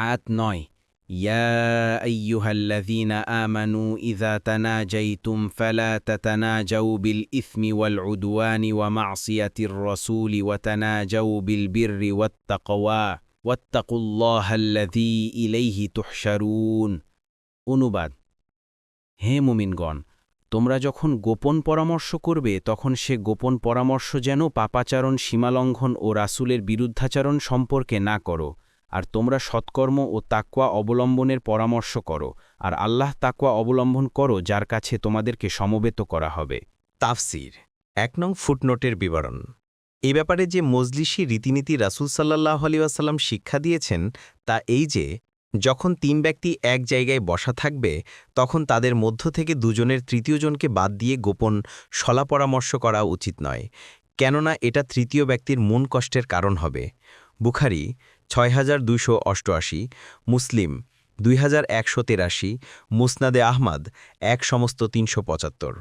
আয়াত নয় يا أيها الذين آمنوا إذا تناجيتم فلا تتناجوا بالإثم والعدوان ومعصية الرسول وتناجوا بالبر والتقوى واتقوا الله الذي إليه تحشرون অনুবাদ হে মুমিনগণ তোমরা যখন গোপন পরামর্শ করবে তখন সে গোপন পরামর্শ যেন পাপাচারণ সীমালঙ্ঘন ও রাসূলের বিরুদ্ধাচারণ সম্পর্কে না করো আর তোমরা সৎকর্ম ও তাকওয়া অবলম্বনের পরামর্শ করো, আর আল্লাহ তাকওয়া অবলম্বন করো, যার কাছে তোমাদেরকে সমবেত করা হবে। তাফসির, এক নং ফুটনোটের বিবরণ। এ ব্যাপারে যে মজলিসি রীতিনীতি রাসুল সাল্লাহ আলিয়াসাল্লাম শিক্ষা দিয়েছেন, তা এই যে, যখন তিন ব্যক্তি এক জায়গায় বসা থাকবে, তখন তাদের মধ্য থেকে দুজনের তৃতীয়জনকে বাদ দিয়ে গোপন সলা পরামর্শ করা উচিত নয়, কেননা এটা তৃতীয় ব্যক্তির মন কষ্টের কারণ হবে। বুখারি ছয় হাজার দুইশো অষ্টআশি, মুসলিম দুই হাজার একশো তেরাশি, মুসনাদে আহমাদ এক সমস্ত তিনশো পঁচাত্তর।